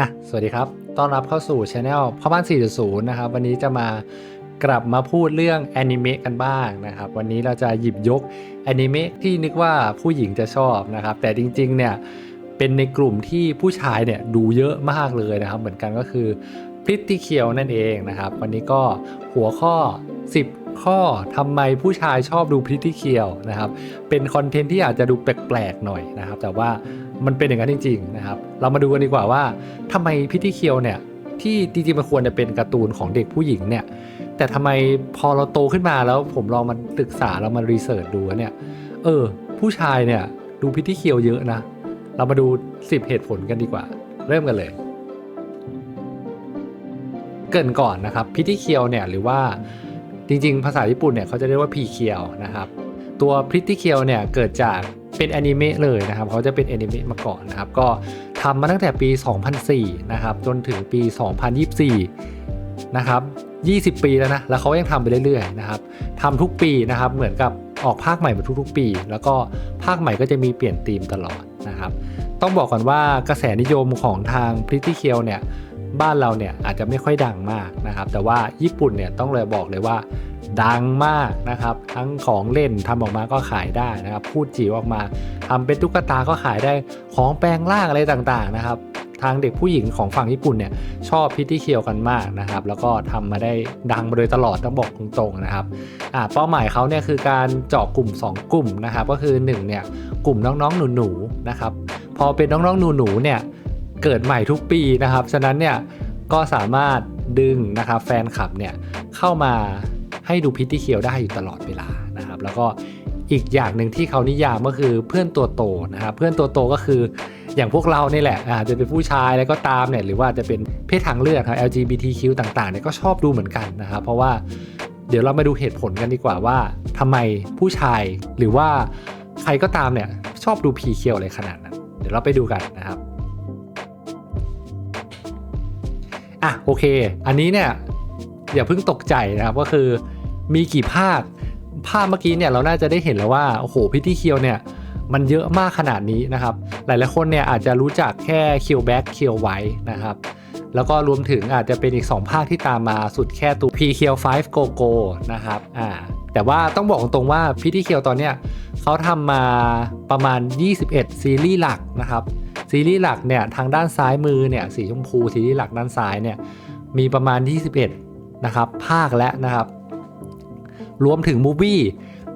อะสวัสดีครับ ต้อนรับเข้าสู่ช anel พ่อบ้าน 4.0 นะครับ วันนี้จะมากลับมาพูดเรื่องแอนิเมะกันบ้างนะครับ วันนี้เราจะหยิบยกแอนิเมะที่นึกว่าผู้หญิงจะชอบนะครับ แต่จริง ๆ เนี่ย เป็นในกลุ่มที่ผู้ชายเนี่ยดูเยอะมากเลยนะครับ เหมือนกันก็คือพริตตี้เคียวนั่นเองนะครับ วันนี้ก็หัวข้อ 10ข้อทำไมผู้ชายชอบดูพริตตี้เคียวนะครับ เป็นคอนเทนต์ที่อาจจะดูแปลกๆหน่อยนะครับ แต่ว่า มันเป็นอย่างนั้นจริงๆนะครับ เรามาดูกันดีกว่าว่าทำไมพิธีเคียวเนี่ยที่จริงๆมันควรจะเป็นการ์ตูนของเด็กผู้หญิงเนี่ยแต่ทำไมพอเราโตขึ้นมาแล้วผมลองมาศึกษาเรามารีเสิร์ชดูเนี่ยเออ ผู้ชายเนี่ยดูพิธีเคียวเยอะนะ เรามาดู 10 เหตุผลกันดีกว่า เริ่มกันเลย เกินก่อนนะครับพิธีเคียวเนี่ยหรือว่าจริงๆ ภาษาญี่ปุ่นเนี่ยเขาจะเรียกว่าพีเคียวนะครับตัวพริตตี้เคียวเนี่ยเกิดจาก เป็นแอนิเมะเลยนะครับเขาจะเป็นแอนิเมะมาก่อนนะครับก็ทำมาตั้งแต่ปี 2004 นะครับจนถึงปี 2024 นะครับ 20 ปีแล้วนะแล้วเขายังทำไปเรื่อยๆนะครับทำทุกปีนะครับเหมือนกับออกภาคใหม่มาทุกๆปี แล้วก็ภาคใหม่ก็จะมีเปลี่ยนธีมตลอดนะครับต้องบอกก่อนว่ากระแสนิยมของทางพริตตี้เคียวเนี่ยบ้านเราเนี่ยอาจจะไม่ค่อยดังมากนะครับแต่ว่าญี่ปุ่นเนี่ยต้องเลยบอกเลยว่า ดังมากนะครับ ทั้งของเล่นทำออกมาก็ขายได้นะครับ พูดจิ๋วออกมาทำเป็นตุ๊กตาก็ขายได้ของแปลงร่างอะไรต่างๆนะครับ ทางเด็กผู้หญิงของฝั่งญี่ปุ่นเนี่ยชอบพิตตี้เคียวกันมากนะครับ แล้วก็ทำมาได้ดังมาโดยตลอดต้องบอกตรงๆนะครับอ่าเป้าหมายเขาเนี่ยคือการเจาะกลุ่ม 2 กลุ่มนะครับ ก็คือ1เนี่ยกลุ่มน้องๆหนูๆนะครับพอเป็นน้องๆหนูๆเนี่ยเกิดใหม่ทุกปีนะครับ ฉะนั้นเนี่ยก็สามารถดึงนะครับแฟนคลับเนี่ยเข้ามา ให้ดูพิตตี้เคียวได้อยู่ตลอดเวลานะครับ แล้วก็อีกอย่างหนึ่งที่เขานิยามก็คือเพื่อนตัวโตนะครับเพื่อนตัวโตก็คืออย่างพวกเรานี่แหละอาจจะเป็นผู้ชายแล้วก็ตามเนี่ยหรือว่าจะเป็นเพศทางเลือกครับ LGBTQ ต่างๆเนี่ยก็ชอบดูเหมือนกันนะครับเพราะว่าเดี๋ยวเรามาดูเหตุผลกันดีกว่าว่าทำไมผู้ชายหรือว่าใครก็ตามเนี่ยชอบดูพีเคียวอะไรขนาดนั้น เดี๋ยวเราไปดูกันนะครับอะโอเค อันนี้เนี่ยอย่าเพิ่งตกใจนะครับก็คือ มีกี่ภาค ภาพเมื่อกี้เนี่ยเราน่าจะได้เห็นแล้วว่าโอ้โหพิธีเคียวเนี่ยมันเยอะมากขนาดนี้นะครับ หลายๆคนเนี่ยอาจจะรู้จักแค่เคียวแบ็กเคียวไว้นะครับแล้วก็รวมถึงอาจจะเป็นอีก 2 ภาคที่ตามมาสุดแค่ตัว P เคียว5 Go Go นะครับอ่าแต่ว่าต้องบอกตรงว่าพิธีเคียวตอนเนี้ยเขาทำมาประมาณ 21 ซีรีส์หลักนะครับ ซีรีส์หลักเนี่ยทางด้านซ้ายมือเนี่ยสีชมพูซีรีส์หลักด้านซ้ายเนี่ยมีประมาณ 21 นะครับ ภาคและนะครับ รวมถึงมูฟี่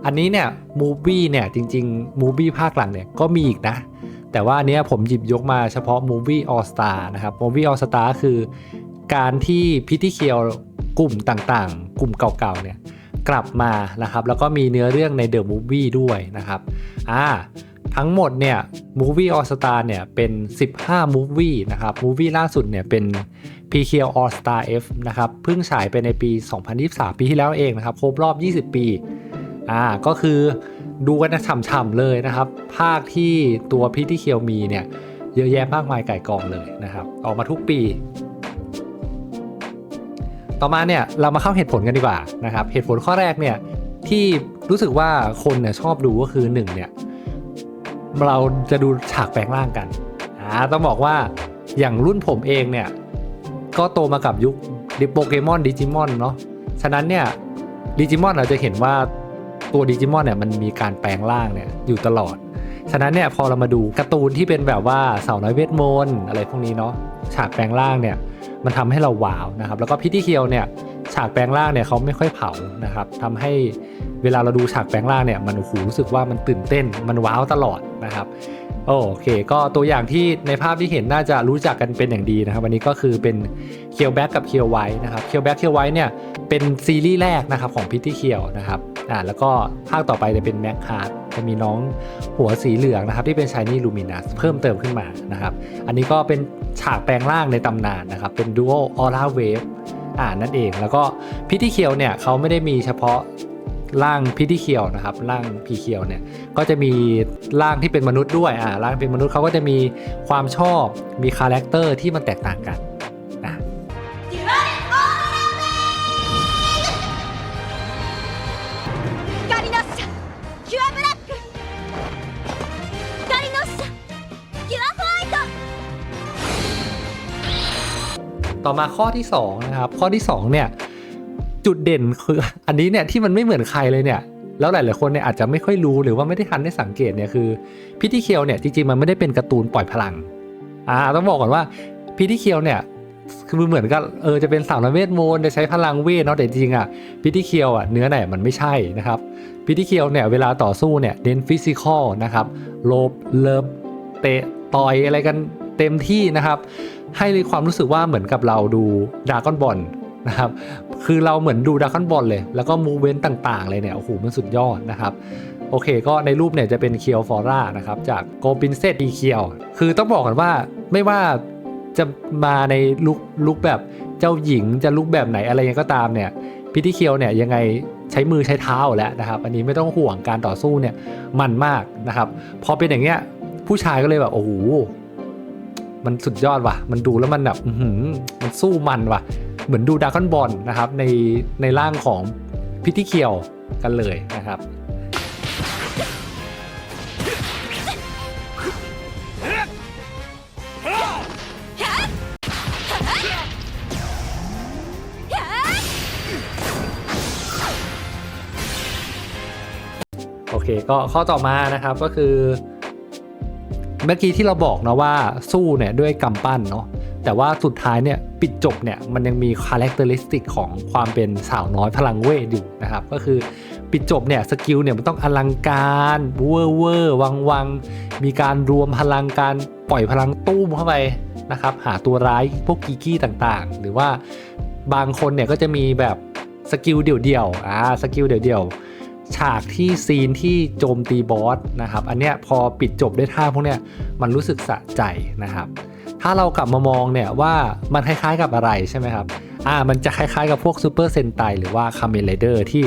อันนี้เนี่ยมูฟี่เนี่ยจริงๆมูฟี่ภาคหลังเนี่ยก็มีอีกนะ แต่ว่าอันเนี้ยผมหยิบยกมาเฉพาะ Movie All Star นะครับ Movie All Star คือการที่พิธีเคียวกลุ่มต่างๆ กลุ่มเก่าๆเนี่ยกลับมานะครับ แล้วก็มีเนื้อเรื่องใน The Movie ด้วยนะครับอ่าทั้งหมดเนี่ย Movie All Star เนี่ยเป็น 15 Movie นะครับ Movie ล่าสุดเนี่ยเป็น PK All Star F นะครับเพิ่งฉายไปในปี 2023 ปีที่แล้วเองนะครับ ครบรอบ 20 ปี อ่า ก็คือดูกันฉ่ำๆเลยนะครับ ภาคที่ตัวพิธีเคียวมีเนี่ย เยอะแยะมากมายไก่กองเลยนะครับ ออกมาทุกปี ต่อมาเนี่ย เรามาเข้าเหตุผลกันดีกว่านะครับ เหตุผลข้อแรกเนี่ย ที่รู้สึกว่าคนเนี่ยชอบดูก็คือหนึ่งเนี่ยเราจะดูฉากแปลงร่างกันอ่าต้องบอกว่าอย่างรุ่นผมเองเนี่ย ก็โตมากับยุคดิโปเกมอนดิจิมอนเนาะฉะนั้นเนี่ยดิจิมอนเราจะเห็นว่าตัวดิจิมอนเนี่ยมันมีการแปลงร่างเนี่ยอยู่ตลอด ฉะนั้นเนี่ยพอเรามาดูการ์ตูนที่เป็นแบบว่าสาวน้อยเวทมนต์อะไรพวกนี้เนาะฉากแปลงร่างเนี่ยมันทำให้เราว้าวนะครับแล้วก็พิธีเคียวเนี่ยฉากแปลงร่างเนี่ยเขาไม่ค่อยเผานะครับทำให้เวลาเราดูฉากแปลงร่างเนี่ยมันโอ้โหรู้สึกว่ามันตื่นเต้นมันว้าวตลอดนะครับ โอเค ก็ตัวอย่างที่ในภาพที่เห็นน่าจะรู้จักกันเป็นอย่างดีนะครับ วันนี้ก็คือเป็นเคียวแบ็กกับเคียวไว้นะครับเคียวแบ็กเคียวไว้เนี่ยเป็นซีรีส์แรกนะครับของพิธีเคียวนะครับอ่าแล้วก็ภาคต่อไปจะเป็นแม็กฮาร์ดจะมีน้องหัวสีเหลืองนะครับ ที่เป็นชายนี่ลูมินัสเพิ่มเติมขึ้นมานะครับ อันนี้ก็เป็นฉากแปลงร่างในตำนานนะครับ เป็นดูโอออร่าเวฟอ่านั่นเองแล้วก็พิธีเคียวเนี่ยเขาไม่ได้มีเฉพาะ ร่างพิที่เขียวนะครับร่างพีเขียวเนี่ยก็จะมีร่างที่เป็นมนุษย์ด้วยอ่าร่างเป็นมนุษย์เขาก็จะมีความชอบมีคาแรคเตอร์ที่มันแตกต่างกันนะต่อมาข้อที่2นะครับข้อที่2เนี่ย จุดเด่นคืออันนี้เนี่ยที่มันไม่เหมือนใครเลยเนี่ย แล้วหลายๆคนเนี่ยอาจจะไม่ค่อยรู้หรือว่าไม่ได้ทันได้สังเกตเนี่ยคือพิธีเคียวเนี่ยจริงๆมันไม่ได้เป็นการ์ตูนปล่อยพลังอ่าต้องบอกก่อนว่าพิธีเคียวเนี่ยคือเหมือนกับเออจะเป็นสาวน้ำเวทมนต์จะใช้พลังเวทเนาะแต่จริงอะพิธีเคียวอะเนื้อไหนมันไม่ใช่นะครับพิธีเคียวเนี่ยเวลาต่อสู้เนี่ยเน้นฟิสิกอลนะครับโลบเลิฟเตะต่อยอะไรกันเต็มที่นะครับ ให้ความรู้สึกว่าเหมือนกับเราดูดราก้อนบอล นะครับ คือเราเหมือนดูดราก้อนบอลเลย แล้วก็มูเวนต์ต่างๆเลยเนี่ย โอ้โห มันสุดยอดนะครับ โอเค ก็ในรูปเนี่ยจะเป็นเคียวฟอร่านะครับ จากโกปินเซตดีเคียว คือต้องบอกกันว่าไม่ว่าจะมาในลุคลุคแบบเจ้าหญิงจะลุคแบบไหนอะไรยังก็ตามเนี่ยพิธีเคียวเนี่ยยังไงใช้มือใช้เท้าแล้วนะครับ อันนี้ไม่ต้องห่วงการต่อสู้เนี่ยมันมากนะครับ พอเป็นอย่างเงี้ยผู้ชายก็เลยแบบโอ้โหมันสุดยอดว่ะ มันดูแล้วมันแบบมันสู้มันว่ะ เหมือนดูดรากอนบอลนะครับในในร่างของพิธีเคียวกันเลยนะครับโอเคก็ข้อต่อมานะครับก็คือ เมื่อกี้ที่เราบอกนะว่าสู้เนี่ยด้วยกำปั้นเนาะ แต่ว่าสุดท้ายเนี่ยปิดจบเนี่ยมันยังมีคุณลักษณะของความเป็นสาวน้อยพลังเวทอยู่นะครับ ก็คือปิดจบเนี่ยสกิลเนี่ยมันต้องอลังการเวอร์เวอร์วังวังมีการรวมพลังการปล่อยพลังตู้มเข้าไปนะครับ หาตัวร้ายพวกกีกี้ต่างๆ หรือว่าบางคนเนี่ยก็จะมีแบบสกิลเดี่ยวๆอ่าสกิลเดี่ยวๆฉากที่ซีนที่โจมตีบอสนะครับ อันเนี้ยพอปิดจบด้วยท่าพวกเนี้ยมันรู้สึกสะใจนะครับ ถ้าเรากลับมามองเนี่ยว่ามันคล้ายๆกับอะไรใช่ไหมครับอ่ามันจะคล้ายๆกับพวกซูเปอร์เซนไตหรือว่าคาเมนไรเดอร์ที่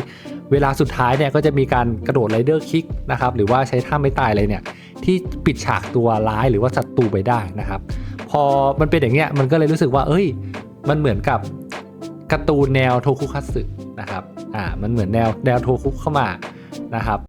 เวลาสุดท้ายเนี่ยก็จะมีการกระโดดไรเดอร์คิกนะครับหรือว่าใช้ท่าไม่ตายอะไรเนี่ยที่ปิดฉากตัวร้ายหรือว่าศัตรูไปได้นะครับ พอมันเป็นอย่างเงี้ยมันก็เลยรู้สึกว่า เอ้ย มันเหมือนกับการ์ตูนแนวโทคุคัตสึนะครับอ่ามันเหมือนแนวแนวโทคุเข้ามานะครับ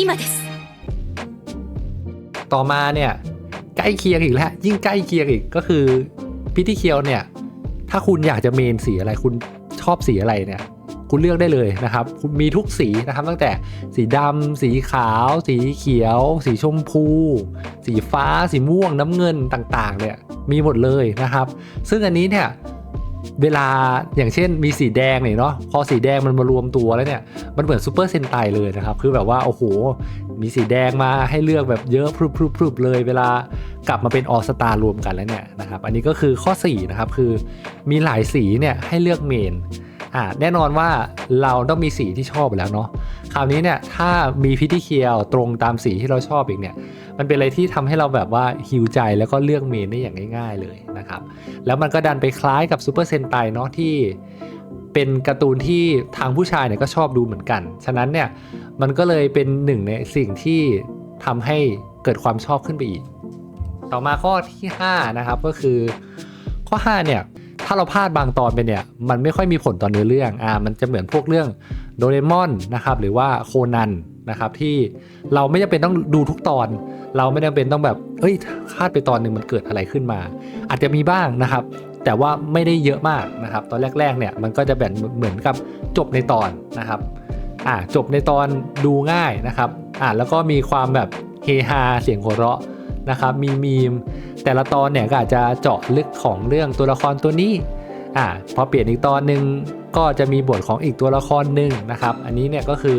今です ต่อมาเนี่ยใกล้เคียงอีกแล้วยิ่งใกล้เคียงอีกก็คือพิธีเคียวเนี่ยถ้าคุณอยากจะเมนสีอะไรคุณชอบสีอะไรเนี่ยคุณเลือกได้เลยนะครับคุณมีทุกสีนะครับ ตั้งแต่สีดำสีขาว สีเขียว สีชมพู สีฟ้า สีม่วงน้ำเงินต่างๆเนี่ยมีหมดเลยนะครับ ซึ่งอันนี้เนี่ย เวลาอย่างเช่นมีสีแดงเนี่ยเนาะพอสีแดงมันมารวมตัวแล้วเนี่ยมันเหมือนซูเปอร์เซนไตเลยนะครับ คือแบบว่าโอ้โห มีสีแดงมาให้เลือกแบบเยอะพรุบๆเลยเวลากลับมาเป็นออสตารวมกันแล้วเนี่ยนะครับอันนี้ก็คือข้อ4นะครับคือมีหลายสีเนี่ยให้เลือกเมนอ่าแน่นอนว่าเราต้องมีสีที่ชอบแล้วเนาะ คราวนี้เนี่ยถ้ามีพิธีเคียวตรงตามสีที่เราชอบอีกเนี่ยมันเป็นอะไรที่ทำให้เราแบบว่าฮิวใจแล้วก็เลือกเมนได้อย่างง่ายๆเลยนะครับแล้วมันก็ดันไปคล้ายกับซูเปอร์เซนไตเนาะที่เป็นการ์ตูนที่ทางผู้ชายเนี่ยก็ชอบดูเหมือนกัน ฉะนั้นเนี่ยมันก็เลยเป็นหนึ่งในสิ่งที่ทำให้เกิดความชอบขึ้นไปอีก ต่อมาข้อที่5นะครับก็คือข้อ5เนี่ยถ้าเราพลาดบางตอนไปเนี่ยมันไม่ค่อยมีผลต่อเนื้อเรื่องอ่ามันจะเหมือนพวกเรื่อง โดเรมอนนะครับหรือว่าโคนันนะครับที่เราไม่จำเป็นต้องดูทุกตอน เราไม่จำเป็นต้องแบบเอ้ยพลาดไปตอนหนึ่งมันเกิดอะไรขึ้นมา อาจจะมีบ้างนะครับ แต่ว่าไม่ได้เยอะมากนะครับ ตอนแรกๆเนี่ยมันก็จะแบบเหมือนกับจบในตอนนะครับอ่าจบในตอนดูง่ายนะครับอ่าแล้วก็มีความแบบเฮฮาเสียงหัวเราะนะครับมีมีมแต่ละตอนเนี่ยก็อาจจะเจาะลึกของเรื่องตัวละครตัวนี้อ่าพอเปลี่ยนอีกตอนหนึ่ง ก็จะมีบทของอีกตัวละครหนึ่งนะครับ อันนี้เนี่ยก็คือ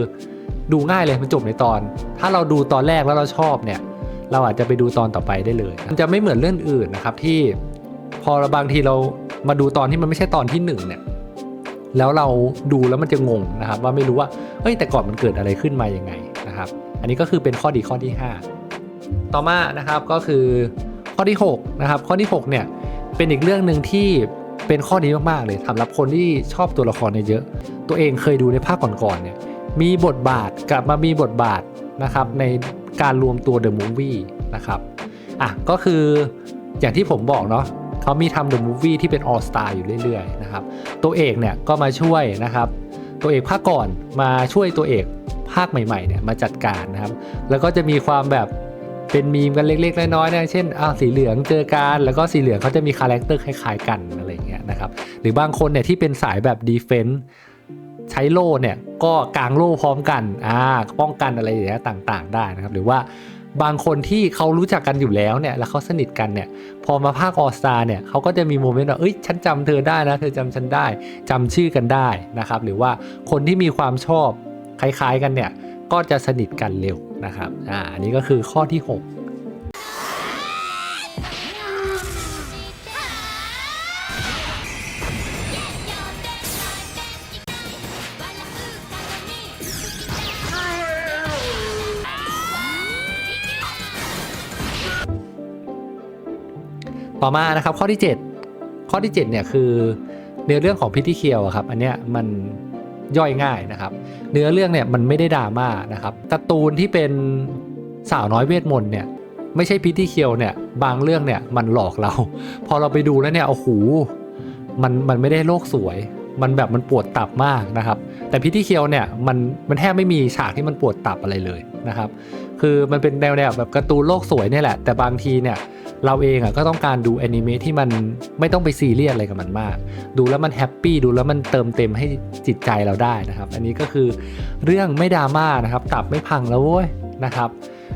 ดูง่ายเลยมันจบในตอน ถ้าเราดูตอนแรกแล้วเราชอบเนี่ย เราอาจจะไปดูตอนต่อไปได้เลย มันจะไม่เหมือนเรื่องอื่นนะครับที่พอบางทีเรามาดูตอนที่มันไม่ใช่ตอนที่หนึ่งเนี่ยแล้วเราดูแล้วมันจะงงนะครับ ว่าไม่รู้ว่าเฮ้ยแต่ก่อนมันเกิดอะไรขึ้นมายังไงนะครับ อันนี้ก็คือเป็นข้อดีข้อที่ 5 ต่อมานะครับก็คือข้อที่6นะครับข้อที่6เนี่ยเป็นอีกเรื่องหนึ่งที่ เป็นข้อดีมากๆเลยสำหรับคนที่ชอบตัวละครเนี่ยเยอะตัวเองเคยดูในภาคก่อนๆเนี่ยมีบทบาทกลับมามีบทบาทนะครับในการรวมตัวเดอะมูฟวี่นะครับอะก็คืออย่างที่ผมบอกเนาะเขามีทำ The Movie ที่เป็น All Star อยู่เรื่อยๆนะครับตัวเอกเนี่ยก็มาช่วยนะครับ ตัวเอกภาคก่อนมาช่วยตัวเอกภาคใหม่ๆเนี่ยมาจัดการนะครับ แล้วก็จะมีความแบบเป็นมีมกันเล็กๆ น้อยๆนะเช่นอ้าวสีเหลืองเจอกันแล้วก็สีเหลืองเขาจะมีคาแรคเตอร์คล้ายๆกันอะไร นะครับ หรือบางคนเนี่ยที่เป็นสายแบบดีเฟนส์ใช้โล่เนี่ยก็กางโล่พร้อมกันอ่าป้องกันอะไรอย่างเงี้ยต่างๆ ได้นะครับ หรือว่าบางคนที่เขารู้จักกันอยู่แล้วเนี่ยแล้วเขาสนิทกันเนี่ยพอมาภาคออสตาเนี่ยเขาก็จะมีโมเมนต์ว่าเอ้ยฉันจำเธอได้นะ เธอจำฉันได้จำชื่อกันได้นะครับ หรือว่าคนที่มีความชอบคล้ายๆกันเนี่ยก็จะสนิทกันเร็วนะครับอ่าอันนี้ก็คือข้อที่ 6 ต่อมานะครับข้อที่ 7 ข้อที่ 7เนี่ยคือเนื้อเรื่องของพิธีเคียวอะครับ อันเนี้ยมันย่อยง่ายนะครับ เนื้อเรื่องเนี่ยมันไม่ได้ดราม่านะครับการ์ตูนที่เป็นสาวน้อยเวทมนต์เนี่ยไม่ใช่พิธีเคียวเนี่ยบางเรื่องเนี่ยมันหลอกเรา พอเราไปดูแล้วเนี่ยโอ้โหมันมันไม่ได้โลกสวย มันแบบมันปวดตับมากนะครับ แต่พิธีเคียวเนี่ยมันมันแทบไม่มีฉากที่มันปวดตับอะไรเลยนะครับ คือมันเป็นแนวแนวแบบการ์ตูนโลกสวยเนี่ยแหละ แต่บางทีเนี่ย เราเองอะก็ต้องการดูแอนิเมะที่มันไม่ต้องไปซีเรียสอะไรกับมันมาก ดูแล้วมันแฮปปี้ดูแล้วมันเติมเต็มให้จิตใจเราได้นะครับ อันนี้ก็คือเรื่องไม่ดราม่านะครับตับไม่พังแล้วเว้ยนะครับ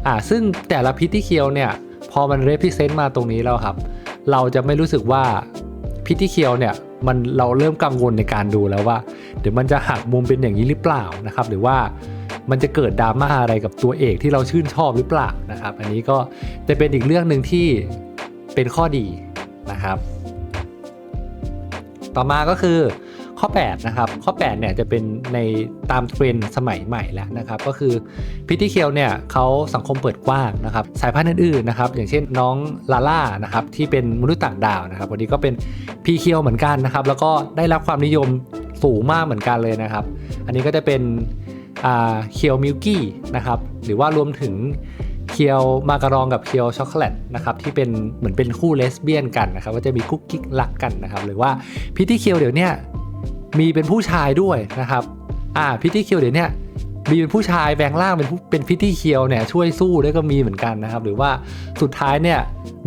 อ่าซึ่งแต่ละพิธีเคียวเนี่ยพอมันเรพ r เซนต์มาตรงนี้แล้วครับ เราจะไม่รู้สึกว่าพิธีเคียวเนี่ยมันเราเริ่มกังวลในการดูแล้วว่า เดี๋ยวมันจะหักมุมเป็นอย่างนี้หรือเปล่านะครับ หรือว่า มันจะเกิดดราม่าอะไรกับตัวเอกที่เราชื่นชอบหรือเปล่านะครับ อันนี้ก็จะเป็นอีกเรื่องหนึ่งที่เป็นข้อดีนะครับ ต่อมาก็คือข้อ 8 นะครับ ข้อ 8 เนี่ยจะเป็นในตามเทรนด์สมัยใหม่แล้วนะครับ ก็คือพิธีเคียวเนี่ยเขาสังคมเปิดกว้างนะครับ สายพันธุ์อื่นๆนะครับ อย่างเช่นน้องลาล่านะครับที่เป็นมนุษย์ต่างดาวนะครับวันนี้ก็เป็นพีเคียวเหมือนกันนะครับ แล้วก็ได้รับความนิยมสูงมากเหมือนกันเลยนะครับ อันนี้ก็จะเป็น เคียวมิลกี้นะครับหรือว่ารวมถึงเคียวมาการองกับเคียวช็อกโกแลตนะครับที่เป็นเหมือนเป็นคู่เลสเบี้ยนกันนะครับก็จะมีคุกกิ๊กรักกันนะครับหรือว่าพิธีเคียวเดี๋ยวนี้มีเป็นผู้ชายด้วยนะครับอ่าพิธีเคียวเดี๋ยวนี้มีเป็นผู้ชายแปลงร่างเป็นเป็นพิธีเคียวเนี่ยช่วยสู้ด้วก็มีเหมือนกันนะครับหรือว่าสุดท้ายเนี่ย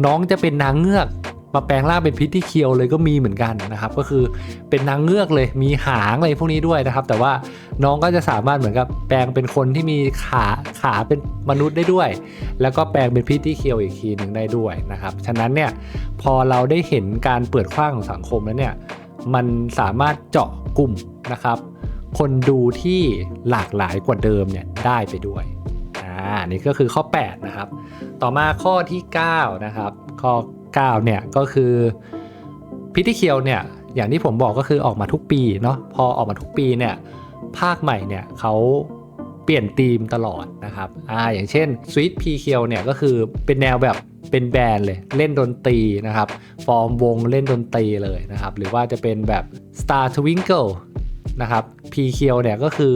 น้องจะเป็นนางเงือก มาแปลงร่างเป็นพิธีเคียวเลยก็มีเหมือนกันนะครับ ก็คือเป็นนางเงือกเลยมีหางอะไรพวกนี้ด้วยนะครับ แต่ว่าน้องก็จะสามารถเหมือนกับแปลงเป็นคนที่มีขาขาเป็นมนุษย์ได้ด้วย แล้วก็แปลงเป็นพิธีเคียวอีกทีหนึ่งได้ด้วยนะครับ ฉะนั้นเนี่ยพอเราได้เห็นการเปิดกว้างของสังคมแล้วเนี่ยมันสามารถเจาะกลุ่มนะครับ คนดูที่หลากหลายกว่าเดิมเนี่ยได้ไปด้วยอ่านี่ก็คือข้อ 8 นะครับ ต่อมาข้อที่ 9 นะครับ ข้อ 9เนี่ยก็คือพิธีเคียวเนี่ยอย่างที่ผมบอกก็คือออกมาทุกปีเนาะพอออกมาทุกปีเนี่ยภาคใหม่เนี่ยเขาเปลี่ยนธีมตลอดนะครับอ่าอย่างเช่น Sweet p เคียวเนี่ยก็คือเป็นแนวแบบเป็นแบรนด์เลยเล่นดนตรีนะครับ ฟอร์มวงเล่นดนตรีเลยนะครับ หรือว่าจะเป็นแบบ Star Twinkle นะครับ p เคียวเนี่ยก็คือ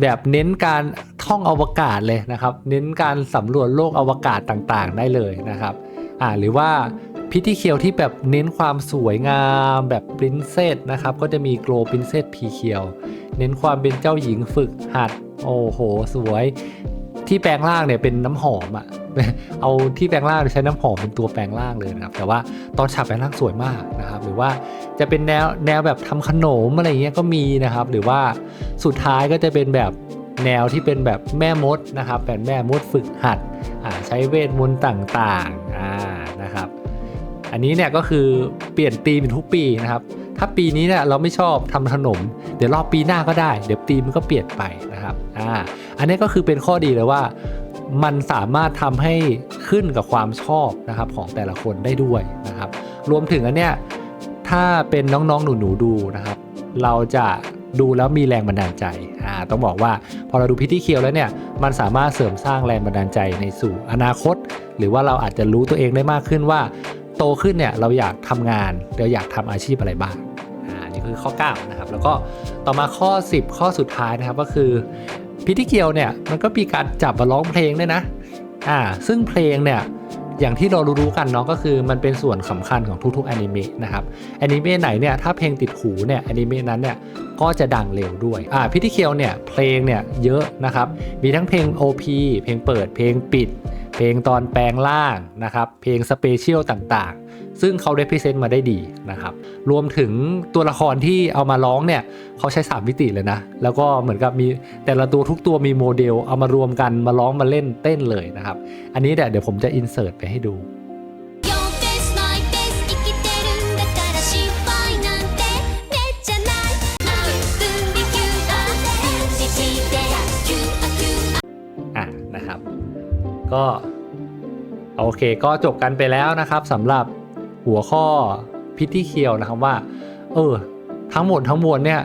แบบเน้นการท่องอวกาศเลยนะครับ เน้นการสำรวจโลกอวกาศต่างๆ ได้เลยนะครับ อ่าหรือว่าพิธีเคียวที่แบบเน้นความสวยงามแบบปรินเซสนะครับ ก็จะมีโกลปรินเซสพีเคียว เน้นความเป็นเจ้าหญิงฝึกหัด โอ้โห สวยที่แปลงร่างเนี่ยเป็นน้ำหอมอะเอาที่แปลงร่างใช้น้ำหอมเป็นตัวแปลงร่างเลยนะครับ แต่ว่าตอนฉากแปลงร่างสวยมากนะครับ หรือว่าจะเป็นแนวแนวแบบทำขนมอะไรเงี้ยก็มีนะครับ หรือว่าสุดท้ายก็จะเป็นแบบแนวที่เป็นแบบแม่มดนะครับเป็นแม่มดฝึกหัดใช้เวทมนต์ต่างๆ อันนี้เนี่ยก็คือเปลี่ยนธีมเป็นทุกปีนะครับ ถ้าปีนี้เนี่ยเราไม่ชอบทำขนม เดี๋ยวรอบปีหน้าก็ได้ เดี๋ยวธีมมันก็เปลี่ยนไปนะครับ อ่า อันนี้ก็คือเป็นข้อดีเลยว่า มันสามารถทำให้ขึ้นกับความชอบนะครับของแต่ละคนได้ด้วยนะครับ รวมถึงอันเนี้ยถ้าเป็นน้องๆหนูๆดูนะครับ เราจะดูแล้วมีแรงบันดาลใจ อ่า ต้องบอกว่าพอเราดูพิธีเคียวแล้วเนี่ย มันสามารถเสริมสร้างแรงบันดาลใจในสู่อนาคต หรือว่าเราอาจจะรู้ตัวเองได้มากขึ้นว่า โตขึ้นเนี่ยเราอยากทำงานเราอยากทำอาชีพอะไรบ้างอ่านี่คือข้อ9นะครับแล้วก็ต่อมาข้อ 10 ข้อสุดท้ายนะครับก็คือพิธีเกียวเนี่ยมันก็มีการจับมาร้องเพลงด้วยนะอ่าซึ่งเพลงเนี่ยอย่างที่เรารู้ๆกันเนาะก็คือมันเป็นส่วนสำคัญของทุกๆแอนิเมะนะครับแอนิเมะไหนเนี่ยถ้าเพลงติดหูเนี่ยแอนิเมะนั้นเนี่ยก็จะดังเร็วด้วยอ่าพิธีเคียวเนี่ยเพลงเนี่ยเยอะนะครับมีทั้งเพลง OP เพลงเปิดเพลงปิด เพลงตอนแปลงร่างนะครับ เพลงสเปเชียลต่างๆ ซึ่งเขาได้พรีเซนต์มาได้ดีนะครับ รวมถึงตัวละครที่เอามาร้องเนี่ยเขาใช้ 3 มิติเลยนะ แล้วก็เหมือนกับมีแต่ละตัวทุกตัวมีโมเดล เอามารวมกันมาร้องมาเล่นเต้นเลยนะครับ อันนี้เดี๋ยวผมจะอินเสิร์ตไปให้ดู ก็โอเคก็จบกันไปแล้วนะครับสำหรับหัวข้อพิธีเคียวนะครับว่า เออ ทั้งหมดทั้งมวลเนี่ย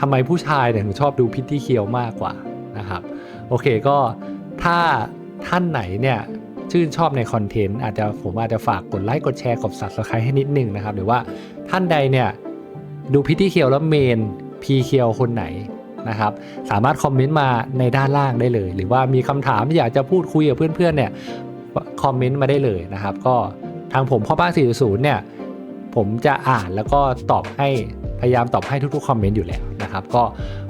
ทำไมผู้ชายเนี่ยถึงชอบดูพิธีเคียวมากกว่านะครับ โอเคก็ถ้าท่านไหนเนี่ยชื่นชอบในคอนเทนต์อาจจะผมอาจจะฝากกดไลค์กดแชร์กด subscribe ให้นิดนึงนะครับ หรือว่าท่านใดเนี่ยดูพิธีเคียวแล้วเมนพีเคียวคนไหน นะครับ สามารถคอมเมนต์มาในด้านล่างได้เลย หรือว่ามีคำถามที่อยากจะพูดคุยกับเพื่อนๆเนี่ยคอมเมนต์มาได้เลยนะครับ ก็ทางผมพ่อบ้าน4.0เนี่ยผมจะอ่านแล้วก็ตอบให้พยายามตอบให้ทุกๆคอมเมนต์อยู่แล้วนะครับ ก็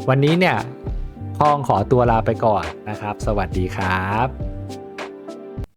วันนี้เนี่ยพ้องขอตัวลาไปก่อนนะครับ สวัสดีครับ